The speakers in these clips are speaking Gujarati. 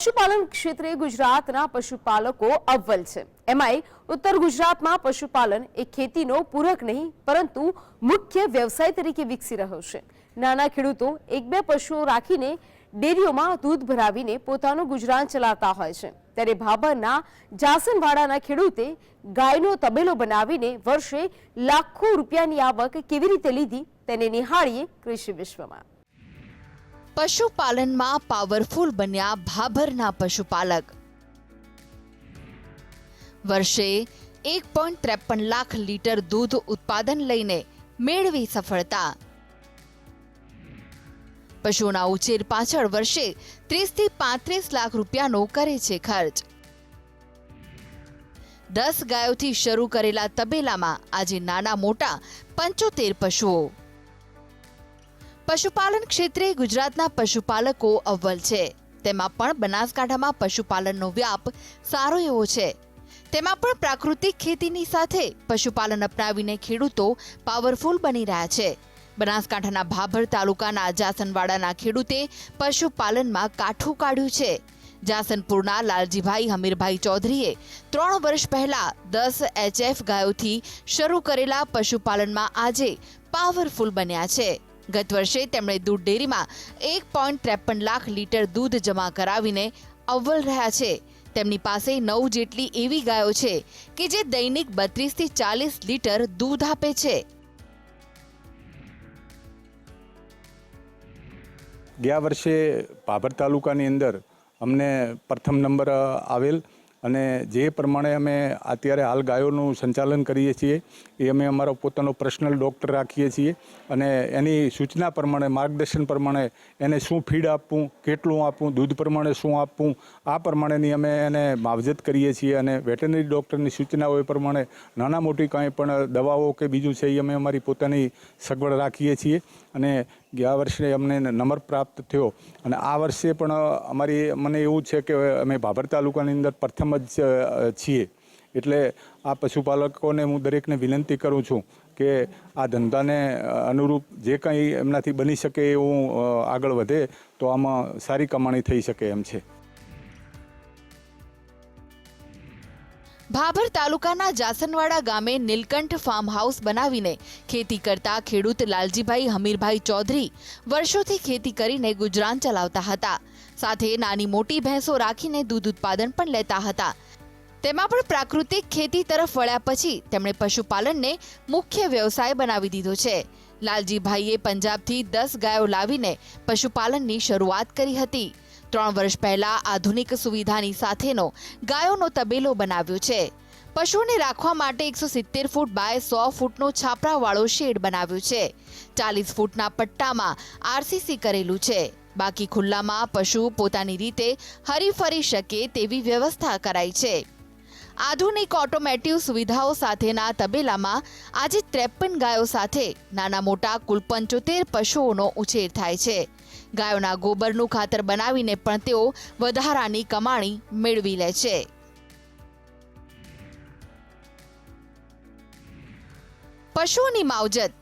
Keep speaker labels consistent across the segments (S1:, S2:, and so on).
S1: પશુપાલન ક્ષેત્રે ગુજરાતના પશુપાલકો અવ્વલ છે. એમાંય ઉત્તર ગુજરાતમાં પશુપાલન એ ખેતીનો પૂરક નહીં, પરંતુ મુખ્ય વ્યવસાય તરીકે વિકસી રહ્યો છે. નાના ખેડૂતો એક બે પશુઓ રાખીને ડેરીઓમાં દૂધ ભરાવીને પોતાનું ગુજરાન ચલાવતા હોય છે. ત્યારે ભાભરના જાસનવાડાના ખેડૂતે ગાયનો તબેલો બનાવીને વર્ષે લાખો રૂપિયાની આવક કેવી રીતે લીધી, તેને નિહાળીએ કૃષિ વિશ્વમાં.
S2: પશુપાલનમાં પાવરફુલ બન્યા ભાભરના પશુપાલક. વર્ષે એક પોઈન્ટ ત્રેપન લાખ લીટર દૂધ ઉત્પાદન લઈને મેળવી સફળતા. પશુઓના ઉછેર પાછળ વર્ષે ત્રીસથી પાંત્રીસ લાખ રૂપિયાનો કરે છે ખર્ચ. દસ ગાયોથી શરૂ કરેલા તબેલામાં આજે નાના મોટા પંચોતેર પશુઓ. પશુપાલન ક્ષેત્રે ગુજરાતના પશુપાલકો અવ્વલ છે. તેમાં પણ બનાસકાંઠામાં પશુપાલનનો વ્યાપ સારો એવો છે. તેમાં પણ પ્રાકૃતિક ખેતીની સાથે પશુપાલન અપનાવીને ખેડૂતો પાવરફુલ બની રહ્યા છે. બનાસકાંઠાના ભાભર તાલુકાના જાસનવાડાના ખેડૂતે પશુપાલનમાં કાઠું કાઢ્યું છે. જાસનપુરના લાલજીભાઈ હમીરભાઈ ચૌધરીએ ત્રણ વર્ષ પહેલા દસ એચએફ ગાયોથી શરૂ કરેલા પશુપાલનમાં આજે પાવરફુલ બન્યા છે. ગત વર્ષે તેમણે દૂધ ડેરીમાં એક પોઈન્ટ ત્રેપન લાખ લીટર દૂધ જમા કરાવીને અવ્વલ રહ્યા છે. તેમની પાસે નવ જેટલી એવી ગાયો છે કે જે દૈનિક બત્રીસથી ચાલીસ લીટર દૂધ આપે છે.
S3: ગયા વર્ષે પાભર તાલુકાની અંદર અમને પ્રથમ નંબર આવેલ અને જે પ્રમાણે અમે અત્યારે હાલ ગાયોનું સંચાલન કરીએ છીએ, એ અમે અમારો પોતાનો પર્સનલ ડૉક્ટર રાખીએ છીએ અને એની સૂચના પ્રમાણે, માર્ગદર્શન પ્રમાણે એને શું ફીડ આપવું, કેટલું આપવું, દૂધ પ્રમાણે શું આપવું, આ પ્રમાણેની અમે એને માવજત કરીએ છીએ અને વેટરનરી ડૉક્ટરની સૂચનાઓ એ પ્રમાણે નાના મોટી કાંઈ પણ દવાઓ કે બીજું છે એ અમે અમારી પોતાની સગવડ રાખીએ છીએ અને ગયા વર્ષે અમને નંબર પ્રાપ્ત થયો. અને આ વર્ષે પણ અમારી, મને એવું છે કે અમે ભાભર તાલુકાની અંદર પ્રથમ જ છીએ. એટલે આ પશુપાલકોને હું દરેકને વિનંતી કરું છું કે આ ધંધાને અનુરૂપ જે કંઈ એમનાથી બની શકે એવું આગળ વધે, તો આમાં સારી કમાણી થઈ શકે એમ છે.
S2: ભાભર તાલુકાના જાસનવાડા ગામે નીલકંઠ ફાર્મ હાઉસ બનાવીને ખેતી કરતા ખેડૂત લાલજીભાઈ હમીરભાઈ ચૌધરી વર્ષોથી ખેતી કરીને ગુજરાન ચલાવતા હતા. સાથે નાની મોટી ભેંસો રાખીને દૂધ ઉત્પાદન પણ લેતા હતા. તેમાં પણ પ્રાકૃતિક ખેતી તરફ વળ્યા પછી તેમણે પશુપાલનને મુખ્ય વ્યવસાય બનાવી દીધો છે. લાલજીભાઈએ પંજાબથી દસ ગાયો લાવીને પશુપાલનની શરૂઆત કરી હતી. ત્રણ વર્ષ પહેલા આધુનિક સુવિધાની સાથેનો ગાયોનો તબેલો બનાવ્યો છે. પશુઓને રાખવા માટે એકસો સિત્તેર ફૂટ બાય સો ફૂટનો છાપરાવાળો શેડ બનાવ્યો છે. ચાલીસ ફૂટના પટ્ટામાં આરસીસી કરેલું છે. બાકી ખુલ્લામાં પશુ પોતાની રીતે હરીફરી શકે તેવી વ્યવસ્થા કરાઈ છે. આધુનિક ઓટોમેટિવ સુવિધાઓ સાથેના તબેલામાં આજે ત્રેપન ગાયો સાથે નાના મોટા કુલ પંચોતેર પશુઓનો ઉછેર થાય છે. ગાયોના ગોબરનું ખાતર બનાવીને પણ તેઓ વધારાની કમાણી મેળવી લે છે. પશુઓની માવજત.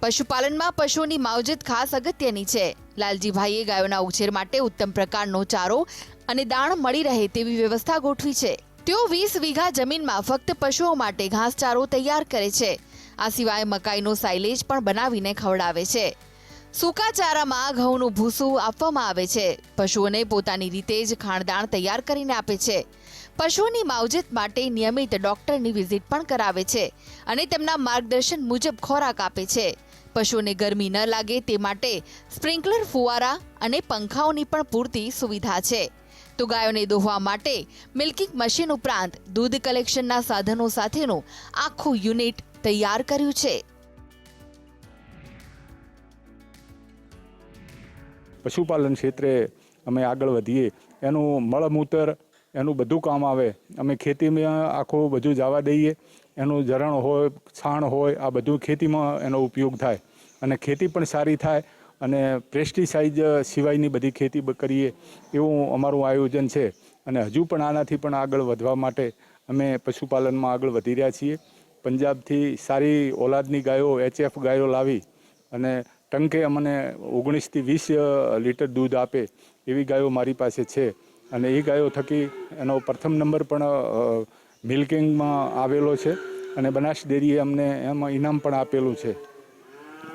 S2: પશુપાલનમાં પશુઓની માવજત ખાસ અગત્યની છે. લાલજીભાઈએ ગાયોના ઉછેર માટે ઉત્તમ પ્રકારનો ચારો અને દાણ મળી રહે તેવી વ્યવસ્થા ગોઠવી છે. તેઓ વીસ વીઘા જમીનમાં ફક્ત પશુઓ માટે ઘાસચારો તૈયાર કરે છે. આ સિવાય મકાઈનો સાઇલેજ પણ બનાવીને ખવડાવે છે. સૂકા ચારામાં ઘઉંનું ભૂસું આપવામાં આવે છે. પશુઓને પોતાની રીતે જ ખાણદાણ તૈયાર કરીને આપે છે. પશુઓની માવજત માટે નિયમિત ડોક્ટરની વિઝિટ પણ કરાવે છે અને તેમના માર્ગદર્શન મુજબ ખોરાક આપે છે. પશુઓને ગરમી ન લાગે તે માટે સ્પ્રિંકલર ફુવારા અને પંખાઓની પણ પૂરતી સુવિધા છે. તો ગાયોને દોહવા માટે મિલ્કિંગ મશીન ઉપરાંત દૂધ કલેક્શનના સાધનો સાથેનું આખું યુનિટ તૈયાર કર્યું છે.
S3: પશુપાલન ક્ષેત્રે અમે આગળ વધીએ, એનું મળમૂતર, એનું બધું કામ આવે. અમે ખેતીમાં આખું બધું જવા દઈએ. એનું ઝરણ હોય, છાણ હોય, આ બધું ખેતીમાં એનો ઉપયોગ થાય. અને ખેતી પણ સારી થાય અને પેસ્ટિસાઇડ સિવાયની બધી ખેતી કરીએ એવું અમારું આયોજન છે. અને હજુ પણ આનાથી પણ આગળ વધવા માટે અમે પશુપાલનમાં આગળ વધી રહ્યા છીએ. પંજાબથી સારી ઓલાદની ગાયો, એચએફ ગાયો લાવી અને ટંકે અમને ઓગણીસથી વીસ લીટર દૂધ આપે એવી ગાયો મારી પાસે છે. અને એ ગાયો થકી એનો પ્રથમ નંબર પણ મિલ્કિંગમાં આવેલો છે અને બનાસ ડેરીએ અમને એમાં ઇનામ પણ આપેલું છે.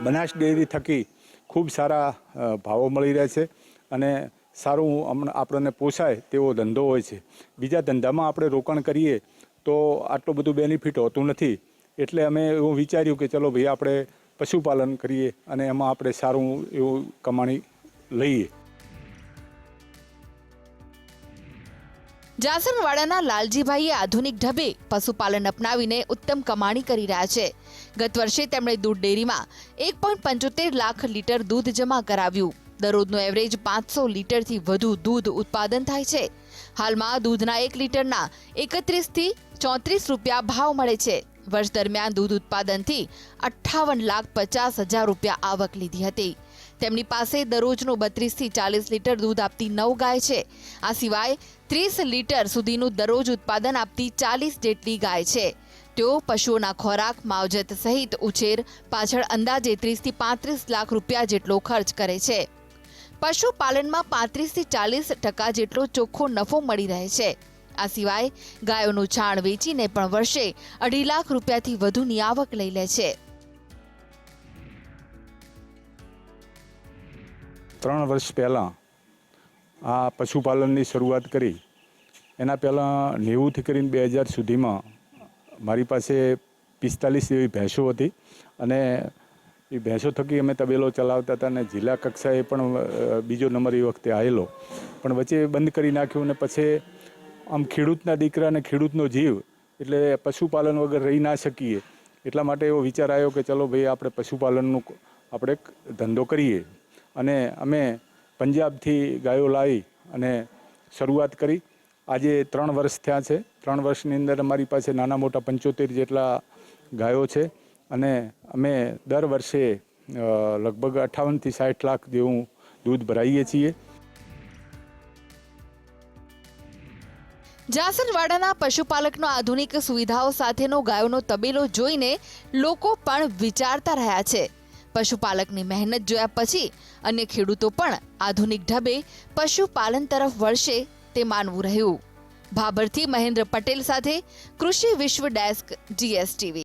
S3: બનાસ ડેરી થકી ખૂબ સારા ભાવો મળી રહ્યા છે અને સારું આપણને પોસાય તેવો ધંધો હોય છે. બીજા ધંધામાં આપણે રોકાણ કરીએ તો આટલું બધું બેનિફિટ હોતું નથી. એટલે અમે એવું વિચાર્યું કે ચલો ભાઈ આપણે પશુપાલન કરીએ અને એમાં આપણે સારું એવું કમાણી લઈએ.
S2: જાસરવાડાના લાલજીભાઈએ આધુનિક ઢબે પશુપાલન અપનાવીને ઉત્તમ કમાણી કરી રહ્યા છે. ગત વર્ષે તેમણે દૂધ ડેરીમાં એક પોઈન્ટ પંચોતેર લાખ લીટર દૂધ જમા કરાવ્યું. દરરોજનું એવરેજ પાંચસો લીટરથી વધુ દૂધ ઉત્પાદન થાય છે. હાલમાં દૂધના એક લીટરના એકત્રીસથી ચોત્રીસ રૂપિયા ભાવ મળે છે. વર્ષ દરમિયાન દૂધ ઉત્પાદનથી અઠ્ઠાવન લાખ પચાસ હજાર રૂપિયા આવક લીધી હતી. તેમની પાસે દરરોજનું બત્રીસથી ચાલીસ લીટર દૂધ આપતી નવ ગાય છે. આ સિવાય ત્રીસ લીટર સુધીનું દરરોજ ઉત્પાદન આપતી ચાલીસ જેટલી ગાય છે. તેઓ પશુઓના ખોરાક, માવજત સહિત ઉછેર પાછળ અંદાજે ત્રીસથી પાંત્રીસ લાખ રૂપિયા જેટલો ખર્ચ કરે છે. પશુપાલનમાં પાંત્રીસથી ચાલીસ ટકા જેટલો ચોખ્ખો નફો મળી રહે છે. આ સિવાય ગાયોનું છાણ વેચીને પણ વર્ષે અઢી લાખ રૂપિયાથી વધુની આવક લઈ લે છે.
S3: ત્રણ વર્ષ પહેલાં આ પશુપાલનની શરૂઆત કરી. એના પહેલાં નેવુંથી કરીને બે હજાર સુધીમાં મારી પાસે પિસ્તાલીસ જેવી ભેંસો હતી અને એ ભેંસો થકી અમે તબેલો ચલાવતા હતા અને જિલ્લા કક્ષાએ પણ બીજો નંબર એ વખતે આવેલો. પણ વચ્ચે બંધ કરી નાખ્યું અને પછી આમ ખેડૂતના દીકરા અને ખેડૂતનો જીવ, એટલે પશુપાલન વગર રહી ના શકીએ. એટલા માટે એવો વિચાર આવ્યો કે ચલો ભાઈ, આપણે પશુપાલનનું આપણે ધંધો કરીએ. અને અમે પંજાબથી ગાયો લાવી અને શરૂઆત કરી. આજે ત્રણ વર્ષ થયા છે. ત્રણ વર્ષની અંદર અમારી પાસે નાના મોટા પંચોતેર જેટલા ગાયો છે. અને અમે દર વર્ષે લગભગ અઠ્ઠાવનથી સાઠ લાખ જેવું દૂધ ભરાઈએ છીએ.
S2: જાસનવાડાના પશુપાલકનો આધુનિક સુવિધાઓ સાથેનો ગાયોનો તબેલો જોઈને લોકો પણ વિચારતા રહ્યા છે. પશુપાલકની મહેનત જોયા પછી અન્ય ખેડૂતો પણ આધુનિક ઢબે પશુપાલન તરફ વળશે તે માનવું રહ્યું. ભાભરથી મહેન્દ્ર પટેલ સાથે કૃષિ વિશ્વ ડેસ્ક, જીએસટીવી.